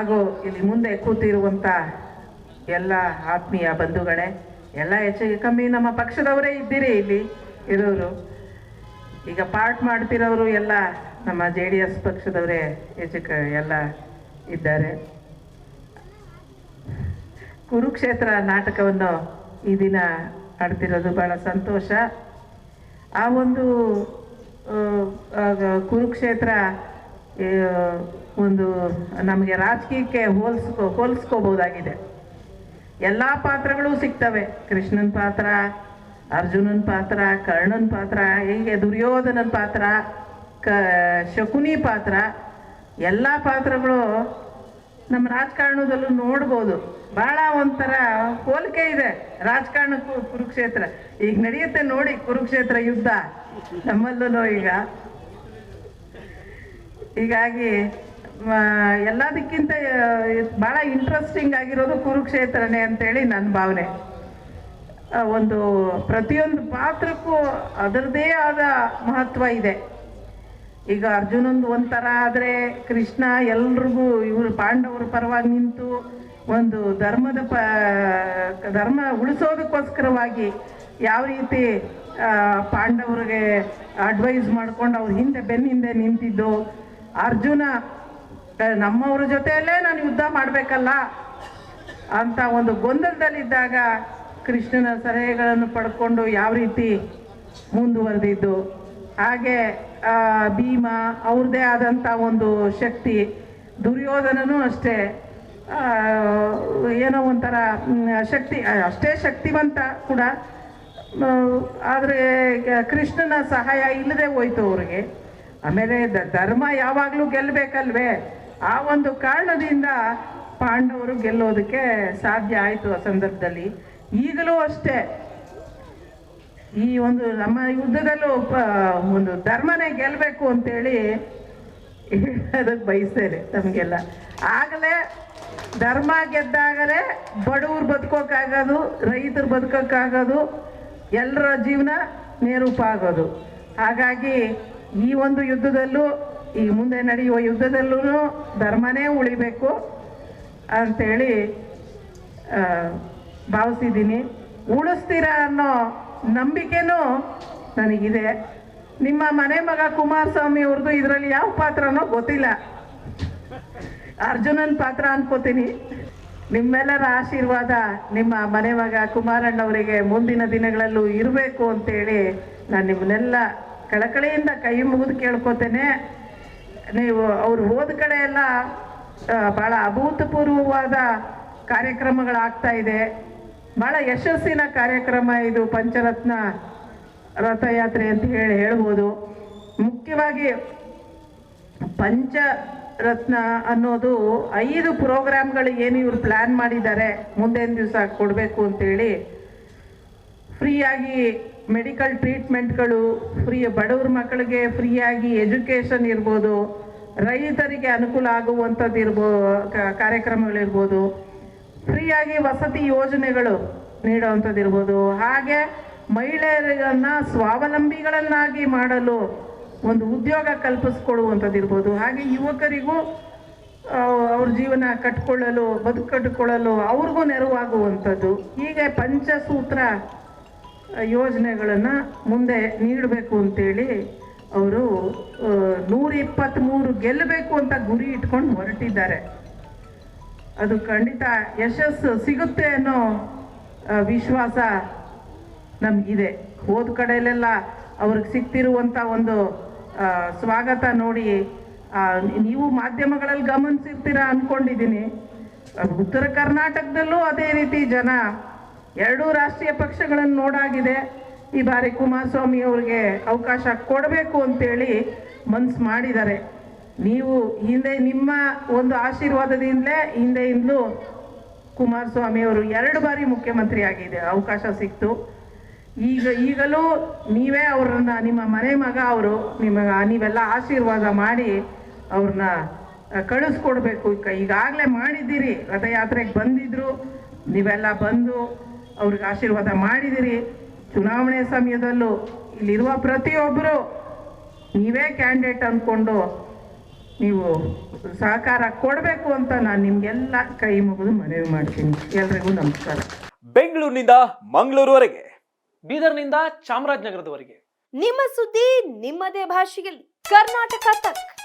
ಹಾಗೂ ಇಲ್ಲಿ ಮುಂದೆ ಕೂತಿರುವಂಥ ಎಲ್ಲ ಆತ್ಮೀಯ ಬಂಧುಗಳೇ, ಎಲ್ಲ ಹೆಚ್ಚಿಗೆ ಕಮ್ಮಿ ನಮ್ಮ ಪಕ್ಷದವರೇ ಇದ್ದೀರಿ ಇಲ್ಲಿ ಇರೋರು. ಈಗ ಪಾರ್ಟ್ ಮಾಡ್ತಿರೋರು ಎಲ್ಲ ನಮ್ಮ ಜೆ ಡಿ ಎಸ್ ಪಕ್ಷದವರೇ ಹೆಚ್ಚು ಎಲ್ಲ ಇದ್ದಾರೆ. ಕುರುಕ್ಷೇತ್ರ ನಾಟಕವನ್ನು ಈ ದಿನ ಆಡ್ತಿರೋದು ಭಾಳ ಸಂತೋಷ. ಆ ಒಂದು ಕುರುಕ್ಷೇತ್ರ ಒಂದು ನಮಗೆ ರಾಜಕೀಯಕ್ಕೆ ಹೋಲಿಸ್ಕೋ ಹೋಲಿಸ್ಕೋಬೋದಾಗಿದೆ ಎಲ್ಲ ಪಾತ್ರಗಳು ಸಿಗ್ತವೆ. ಕೃಷ್ಣನ ಪಾತ್ರ, ಅರ್ಜುನನ ಪಾತ್ರ, ಕರ್ಣನ ಪಾತ್ರ, ಹೀಗೆ ದುರ್ಯೋಧನನ ಪಾತ್ರ, ಕ, ಶಕುನಿ ಪಾತ್ರ, ಎಲ್ಲ ಪಾತ್ರಗಳು ನಮ್ಮ ರಾಜಕಾರಣದಲ್ಲೂ ನೋಡ್ಬೋದು. ಭಾಳ ಒಂಥರ ಹೋಲಿಕೆ ಇದೆ ರಾಜಕಾರಣಕ್ಕೂ ಕುರುಕ್ಷೇತ್ರ. ಈಗ ನಡೆಯುತ್ತೆ ನೋಡಿ ಕುರುಕ್ಷೇತ್ರ ಯುದ್ಧ. ನಮ್ಮಲ್ಲೂ ಈಗ. ಹೀಗಾಗಿ ಎಲ್ಲದಕ್ಕಿಂತ ಭಾಳ ಇಂಟ್ರೆಸ್ಟಿಂಗ್ ಆಗಿರೋದು ಕುರುಕ್ಷೇತ್ರನೇ ಅಂತೇಳಿ ನನ್ನ ಭಾವನೆ. ಒಂದು ಪ್ರತಿಯೊಂದು ಪಾತ್ರಕ್ಕೂ ಅದರದೇ ಆದ ಮಹತ್ವ ಇದೆ. ಈಗ ಅರ್ಜುನಂದು ಒಂಥರ ಆದರೆ ಕೃಷ್ಣ ಎಲ್ರಿಗೂ ಇವರು ಪಾಂಡವರ ಪರವಾಗಿ ನಿಂತು ಒಂದು ಧರ್ಮದ ಪ, ಧರ್ಮ ಉಳಿಸೋದಕ್ಕೋಸ್ಕರವಾಗಿ ಯಾವ ರೀತಿ ಪಾಂಡವರಿಗೆ ಅಡ್ವೈಸ್ ಮಾಡ್ಕೊಂಡು ಅವ್ರ ಹಿಂದೆ ಬೆನ್ನ ಹಿಂದೆ ನಿಂತಿದ್ದು. ಅರ್ಜುನ ನಮ್ಮವ್ರ ಜೊತೆಯಲ್ಲೇ ನಾನು ಯುದ್ಧ ಮಾಡಬೇಕಲ್ಲ ಅಂತ ಒಂದು ಗೊಂದಲದಲ್ಲಿದ್ದಾಗ ಕೃಷ್ಣನ ಸಲಹೆಗಳನ್ನು ಪಡ್ಕೊಂಡು ಯಾವ ರೀತಿ ಮುಂದುವರೆದಿದ್ದು. ಹಾಗೆ ಭೀಮ ಅವ್ರದ್ದೇ ಆದಂಥ ಒಂದು ಶಕ್ತಿ, ದುರ್ಯೋಧನನೂ ಅಷ್ಟೇ. ಏನೋ ಒಂಥರ ಶಕ್ತಿ, ಅಷ್ಟೇ ಶಕ್ತಿವಂತ ಕೂಡ. ಆದರೆ ಕೃಷ್ಣನ ಸಹಾಯ ಇಲ್ಲದೆ ಹೋಯ್ತು ಅವ್ರಿಗೆ. ಆಮೇಲೆ ಧರ್ಮ ಯಾವಾಗಲೂ ಗೆಲ್ಲಬೇಕಲ್ವೇ ಆ ಒಂದು ಕಾರಣದಿಂದ ಪಾಂಡವರು ಗೆಲ್ಲೋದಕ್ಕೆ ಸಾಧ್ಯ ಆಯಿತು ಆ ಸಂದರ್ಭದಲ್ಲಿ. ಈಗಲೂ ಅಷ್ಟೇ. ಈ ಒಂದು ನಮ್ಮ ಯುದ್ಧದಲ್ಲೂ ಒಂದು ಧರ್ಮನೇ ಗೆಲ್ಲಬೇಕು ಅಂತೇಳಿ ಹೇಳೋದಕ್ಕೆ ಬಯಸ್ತೇನೆ ನಮಗೆಲ್ಲ ಆಗಲೇ ಧರ್ಮ ಗೆದ್ದಾಗಲೇ ಬಡವ್ರು ಬದುಕೋಕ್ಕಾಗೋದು, ರೈತರು ಬದುಕೋಕ್ಕಾಗೋದು, ಎಲ್ಲರ ಜೀವನ ನೇರೂಪ ಆಗೋದು. ಹಾಗಾಗಿ ಈ ಒಂದು ಯುದ್ಧದಲ್ಲೂ ಈ ಮುಂದೆ ನಡೆಯುವ ಯುದ್ಧದಲ್ಲೂ ಧರ್ಮನೇ ಉಳಿಬೇಕು ಅಂಥೇಳಿ ಭಾವಿಸಿದ್ದೀನಿ. ಉಳಿಸ್ತೀರ ಅನ್ನೋ ನಂಬಿಕೆನೂ ನನಗಿದೆ. ನಿಮ್ಮ ಮನೆ ಮಗ ಕುಮಾರಸ್ವಾಮಿ ಅವ್ರದ್ದು ಇದರಲ್ಲಿ ಯಾವ ಪಾತ್ರನೋ ಗೊತ್ತಿಲ್ಲ. ಅರ್ಜುನನ್ ಪಾತ್ರ ಅನ್ಕೋತೀನಿ. ನಿಮ್ಮೆಲ್ಲರ ಆಶೀರ್ವಾದ ನಿಮ್ಮ ಮನೆ ಮಗ ಕುಮಾರಣ್ಣವರಿಗೆ ಮುಂದಿನ ದಿನಗಳಲ್ಲೂ ಇರಬೇಕು ಅಂತೇಳಿ ನಾನು ನಿಮ್ಮನ್ನೆಲ್ಲ ಕಳಕಳಿಯಿಂದ ಕೈ ಮುಗಿದು ಕೇಳ್ಕೊತೇನೆ. ನೀವು ಅವ್ರು ಹೋದ ಕಡೆ ಎಲ್ಲ ಭಾಳ ಅಭೂತಪೂರ್ವವಾದ ಕಾರ್ಯಕ್ರಮಗಳಾಗ್ತಾ ಇದೆ. ಭಾಳ ಯಶಸ್ಸಿನ ಕಾರ್ಯಕ್ರಮ ಇದು ಪಂಚರತ್ನ ರಥಯಾತ್ರೆ ಅಂತ ಹೇಳಿ ಹೇಳ್ಬೋದು. ಮುಖ್ಯವಾಗಿ ಪಂಚರತ್ನ ಅನ್ನೋದು ಐದು ಪ್ರೋಗ್ರಾಮ್ಗಳು ಏನು ಇವರು ಪ್ಲ್ಯಾನ್ ಮಾಡಿದ್ದಾರೆ, ಮುಂದಿನ ದಿವಸ ಕೊಡಬೇಕು ಅಂತೇಳಿ ಫ್ರೀಯಾಗಿ ಮೆಡಿಕಲ್ ಟ್ರೀಟ್ಮೆಂಟ್ಗಳು ಫ್ರೀ, ಬಡವ್ರ ಮಕ್ಕಳಿಗೆ ಫ್ರೀಯಾಗಿ ಎಜುಕೇಷನ್ ಇರ್ಬೋದು, ರೈತರಿಗೆ ಅನುಕೂಲ ಆಗುವಂಥದ್ದು ಇರ್ಬೋ ಕಾರ್ಯಕ್ರಮಗಳಿರ್ಬೋದು ಫ್ರೀಯಾಗಿ ವಸತಿ ಯೋಜನೆಗಳು ನೀಡುವಂಥದ್ದು ಇರ್ಬೋದು. ಹಾಗೆ ಮಹಿಳೆಯರನ್ನ ಸ್ವಾವಲಂಬಿಗಳನ್ನಾಗಿ ಮಾಡಲು ಒಂದು ಉದ್ಯೋಗ ಕಲ್ಪಿಸ್ಕೊಡುವಂಥದ್ದು ಇರ್ಬೋದು. ಹಾಗೆ ಯುವಕರಿಗೂ ಅವ್ರ ಜೀವನ ಕಟ್ಕೊಳ್ಳಲು ಬದುಕು ಕಟ್ಟಿಕೊಳ್ಳಲು ಅವ್ರಿಗೂ ನೆರವಾಗುವಂಥದ್ದು. ಹೀಗೆ ಪಂಚಸೂತ್ರ ಯೋಜನೆಗಳನ್ನು ಮುಂದೆ ನೀಡಬೇಕು ಅಂತೇಳಿ ಅವರು ನೂರ ಇಪ್ಪತ್ತ್ಮೂರು ಗೆಲ್ಲಬೇಕು ಅಂತ ಗುರಿ ಇಟ್ಕೊಂಡು ಹೊರಟಿದ್ದಾರೆ. ಅದು ಖಂಡಿತ ಯಶಸ್ಸು ಸಿಗುತ್ತೆ ಅನ್ನೋ ವಿಶ್ವಾಸ ನಮಗಿದೆ. ಹೋದ ಕಡೆಯಲ್ಲೆಲ್ಲ ಅವ್ರಿಗೆ ಸಿಗ್ತಿರುವಂಥ ಒಂದು ಸ್ವಾಗತ ನೋಡಿ ನೀವು ಮಾಧ್ಯಮಗಳಲ್ಲಿ ಗಮನಿಸಿರ್ತೀರ ಅಂದ್ಕೊಂಡಿದ್ದೀನಿ ಉತ್ತರ ಕರ್ನಾಟಕದಲ್ಲೂ ಅದೇ ರೀತಿ ಜನ ಎರಡೂ ರಾಷ್ಟ್ರೀಯ ಪಕ್ಷಗಳನ್ನು ನೋಡಾಗಿದೆ. ಈ ಬಾರಿ ಕುಮಾರಸ್ವಾಮಿ ಅವ್ರಿಗೆ ಅವಕಾಶ ಕೊಡಬೇಕು ಅಂತೇಳಿ ಮನ್ಸು ಮಾಡಿದ್ದಾರೆ. ನೀವು ಹಿಂದೆ ನಿಮ್ಮ ಒಂದು ಆಶೀರ್ವಾದದಿಂದಲೇ ಹಿಂದೆಯಿಂದಲೂ ಕುಮಾರಸ್ವಾಮಿ ಅವರು ಎರಡು ಬಾರಿ ಮುಖ್ಯಮಂತ್ರಿ ಆಗಿದೆ. ಅವಕಾಶ ಸಿಕ್ತು. ಈಗ ಈಗಲೂ ನೀವೇ ಅವ್ರನ್ನ, ನಿಮ್ಮ ಮನೆ ಮಗ ಅವರು ನಿಮ್ಮ ನೀವೆಲ್ಲ ಆಶೀರ್ವಾದ ಮಾಡಿ ಅವ್ರನ್ನ ಕಳಿಸ್ಕೊಡ್ಬೇಕು. ಈಗ ಈಗಾಗಲೇ ಮಾಡಿದ್ದೀರಿ. ರಥಯಾತ್ರೆಗೆ ಬಂದಿದ್ರು. ನೀವೆಲ್ಲ ಬಂದು ಅವ್ರಿಗೆ ಆಶೀರ್ವಾದ ಮಾಡಿದಿರಿ. ಚುನಾವಣೆ ಸಮಯದಲ್ಲೂ ಇಲ್ಲಿರುವ ಪ್ರತಿಯೊಬ್ಬರು ನೀವೇ ಕ್ಯಾಂಡಿಡೇಟ್ ಅಂದ್ಕೊಂಡು ನೀವು ಸಹಕಾರ ಕೊಡಬೇಕು ಅಂತ ನಾನು ನಿಮ್ಗೆಲ್ಲ ಕೈ ಮುಗಿದು ಮನವಿ ಮಾಡ್ತೀನಿ. ಎಲ್ರಿಗೂ ನಮಸ್ಕಾರ. ಬೆಂಗಳೂರಿನಿಂದ ಮಂಗಳೂರುವರೆಗೆ ಬೀದರ್ನಿಂದ ಚಾಮರಾಜನಗರದವರೆಗೆ. ನಿಮ್ಮ ಸುದ್ದಿ ನಿಮ್ಮದೇ ಭಾಷೆಯಲ್ಲಿ. ಕರ್ನಾಟಕ ತಕ್.